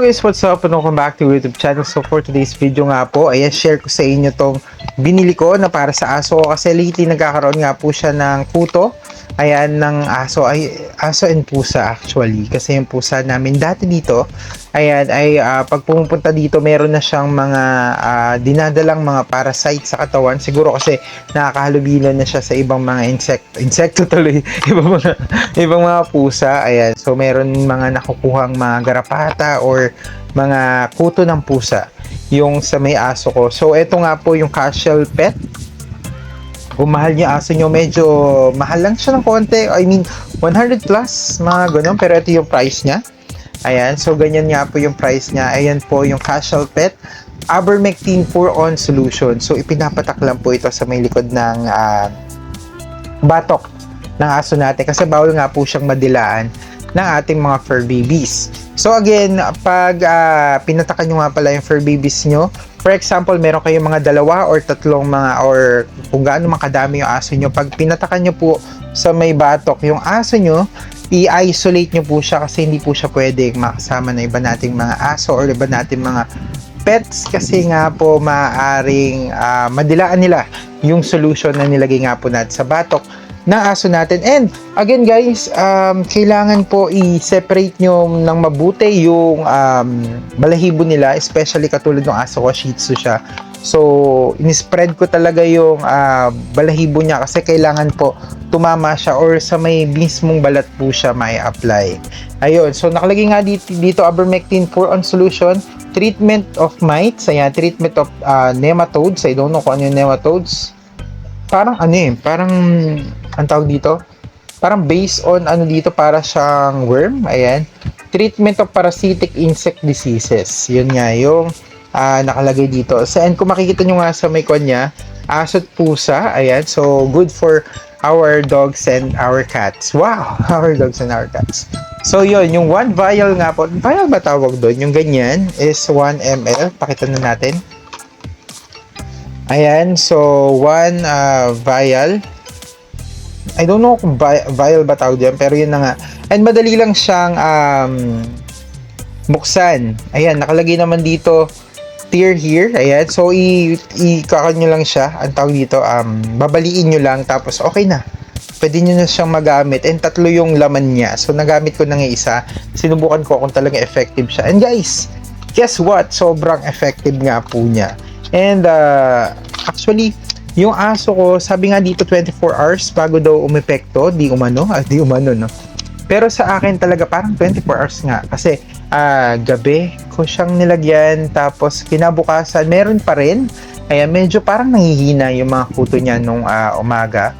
Guys, what's up? And welcome back to YouTube channel. So for today's video nga po, ayan, share ko sa inyo tong binili ko na para sa aso ko kasi lately nagkakaroon nga po siya ng puto. Ayan, ng aso, ay, aso and pusa actually. Kasi yung pusa namin dati dito, ayan, ay ah, pag pumupunta dito, meron na siyang mga ah, dinadalang mga parasite sa katawan. Siguro kasi nakakahalubilan na siya sa ibang mga insect, insekto tuloy, ibang mga, ibang mga pusa. Ayan, so meron mga nakukuhang mga garapata or mga kuto ng pusa yung sa may aso ko. So, ito nga po yung casual pet kung mahal niya aso nyo, medyo mahal lang siya ng konti. I mean, 100 plus, mga ganun. Pero ito yung price niya. Ayan, so ganyan nga po yung price niya. Ayan po yung casual pet. Abermectin 4 on solution. So, ipinapatak lang po ito sa may likod ng ah, batok ng aso natin. Kasi bawal nga po siyang madilaan ng ating mga fur babies. So again, pag ah, pinatakan nyo nga pala yung fur babies nyo, for example, meron kayong mga dalawa or tatlong mga or kung gaano man kadami yung aso nyo, pag pinatakan nyo po sa may batok yung aso nyo, i-isolate nyo po siya kasi hindi po siya pwedeng makasama na iba nating mga aso or iba nating mga pets kasi nga po maaaring ah, madilaan nila yung solution na nilagay nga po natin sa batok ng aso natin. And again guys, um, kailangan po i-separate nyo ng mabuti yung um, balahibo nila, especially katulad ng aso ko, Shih Tzu siya. So, in-spread ko talaga yung ah, balahibo niya kasi kailangan po tumama siya or sa may mismong balat po siya may apply. Ayun, so nakalagay nga dito, dito Abermectin 4 on solution, treatment of mites, ayan, treatment of ah, nematodes, I don't know kung ano yung nematodes. Parang ano eh, parang, ang tawag dito? Parang based on ano dito para siyang worm, ayan. Treatment of parasitic insect diseases. Yun nga yung ah, nakalagay dito. So, and kung makikita nyo nga sa may kanya, aso at pusa, ayan. So, good for our dogs and our cats. Wow! Our dogs and our cats. So, yun, yung one vial nga po, vial ba tawag doon? Yung ganyan is 1 ml. Pakita na natin. Ayan, so one uh, vial. I don't know kung vi- vial ba tawag yan, pero yun na nga. And madali lang siyang um, buksan. Ayan, nakalagay naman dito tear here. Ayan, so ikakan nyo lang siya. Ang tawag dito, um, babaliin nyo lang tapos okay na. Pwede nyo na siyang magamit. And tatlo yung laman niya. So nagamit ko na nga isa. Sinubukan ko kung talaga effective siya. And guys, guess what? Sobrang effective nga po niya. And uh, actually, yung aso ko, sabi nga dito 24 hours bago daw umepekto, di umano, ah, di umano, no? Pero sa akin talaga parang 24 hours nga kasi ah, gabi ko siyang nilagyan tapos kinabukasan meron pa rin. Ayan, medyo parang nangihina yung mga kuto niya nung ah, umaga.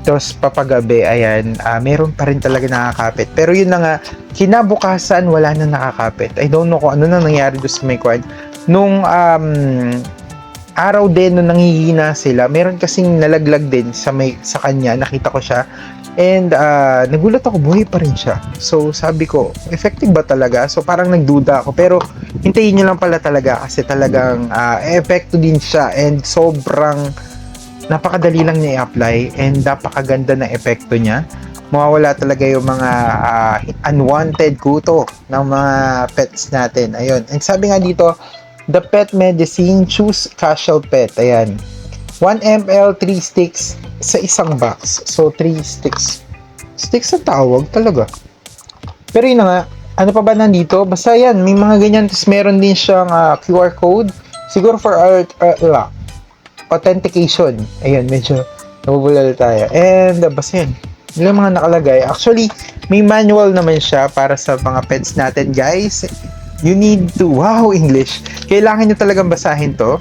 Tapos papagabi, ayan, ah, meron pa rin talaga nakakapit. Pero yun na nga, kinabukasan wala na nakakapit. I don't know kung ano na nangyari doon sa may quad. Nung um, araw din nung nangihina sila, meron kasing nalaglag din sa may sa kanya, nakita ko siya. And ah, nagulat ako, buhay pa rin siya. So sabi ko, effective ba talaga? So parang nagduda ako. Pero hintayin nyo lang pala talaga kasi talagang ah, epekto din siya and sobrang napakadali lang niya i-apply and napakaganda ng epekto niya. Mawawala talaga yung mga ah, unwanted kuto ng mga pets natin. Ayun. And sabi nga dito, the pet medicine, choose casual pet. Ayan. 1 ml, 3 sticks sa isang box. So, 3 sticks. Sticks ang tawag talaga. Pero yun na nga, ano pa ba nandito? Basta yan, may mga ganyan. Tapos meron din siyang ah, QR code. Siguro for our, uh, la- authentication. Ayan, medyo nabubulal tayo. And uh, basta yan. Yun lang mga nakalagay. Actually, may manual naman siya para sa mga pets natin, guys. You need to, wow, English. Kailangan nyo talagang basahin to.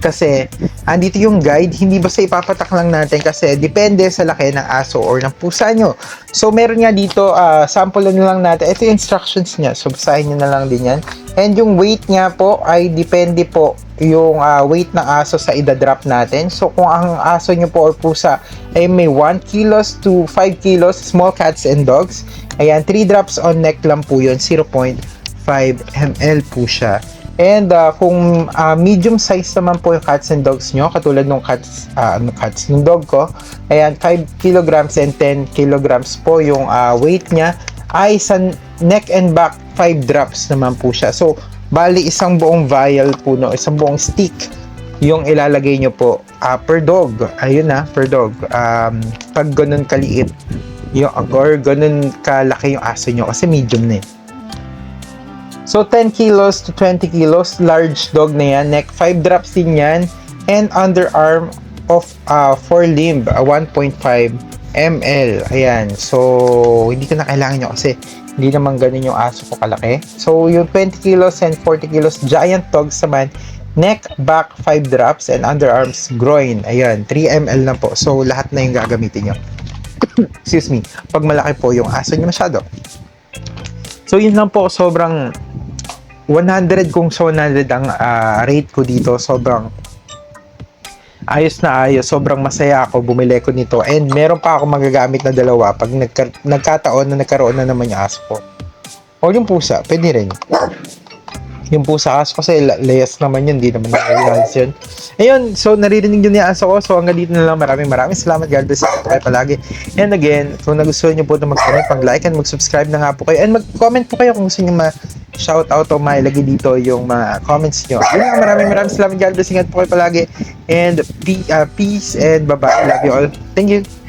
Kasi, andito yung guide, hindi basta ipapatak lang natin kasi depende sa laki ng aso or ng pusa nyo. So, meron nga dito, ah, sample na lang natin. Ito yung instructions niya. So, basahin nyo na lang din yan. And yung weight nga po ay depende po yung ah, weight ng aso sa idadrop natin. So, kung ang aso nyo po or pusa ay may 1 kilos to 5 kilos, small cats and dogs, ayan, 3 drops on neck lang po yun, 0.5 ml po siya. And uh, kung uh, medium size naman po yung cats and dogs nyo, katulad nung cats, uh, ano cats, nung dog ko, ayan, 5 kilograms and 10 kilograms po yung uh, weight niya. ay sa neck and back 5 drops naman po siya. So, bali isang buong vial po no, isang buong stick yung ilalagay nyo po ah, per dog. Ayun na, per dog. Um, pag ganun kaliit yung or ganun kalaki yung aso nyo kasi medium na eh. So 10 kilos to 20 kilos, large dog na yan. Neck 5 drops din yan. And underarm of uh, forelimb, uh, 1.5 ml. Ayan. So, hindi ko na kailangan nyo kasi hindi naman ganun yung aso ko kalaki. So, yung 20 kilos and 40 kilos giant dogs naman, neck, back, 5 drops, and underarms, groin. Ayan, 3 ml na po. So, lahat na yung gagamitin nyo. Excuse me. Pag malaki po yung aso nyo masyado. So, yun lang po. Sobrang 100 kung sa 100 ang ah, rate ko dito. Sobrang ayos na ayos. Sobrang masaya ako bumili ko nito. And meron pa ako magagamit na dalawa pag nagka- nagkataon na nagkaroon na naman yung aso ko. O yung pusa, pwede rin. Yung pusa kaso kasi la- layas naman yun, hindi naman nakarealize yun. Ayun, so naririnig yun ni aso ko. So hanggang dito na lang. Maraming maraming salamat. God bless you kayo palagi. And again, kung nagustuhan nyo po na mag-comment, mag-like and mag-subscribe na nga po kayo. And mag-comment po kayo kung gusto nyo ma-shout out o mailagay dito yung mga comments nyo. Yun lang, maraming maraming salamat. God bless. Ingat po kayo palagi. And uh, peace and bye-bye. Love you all. Thank you.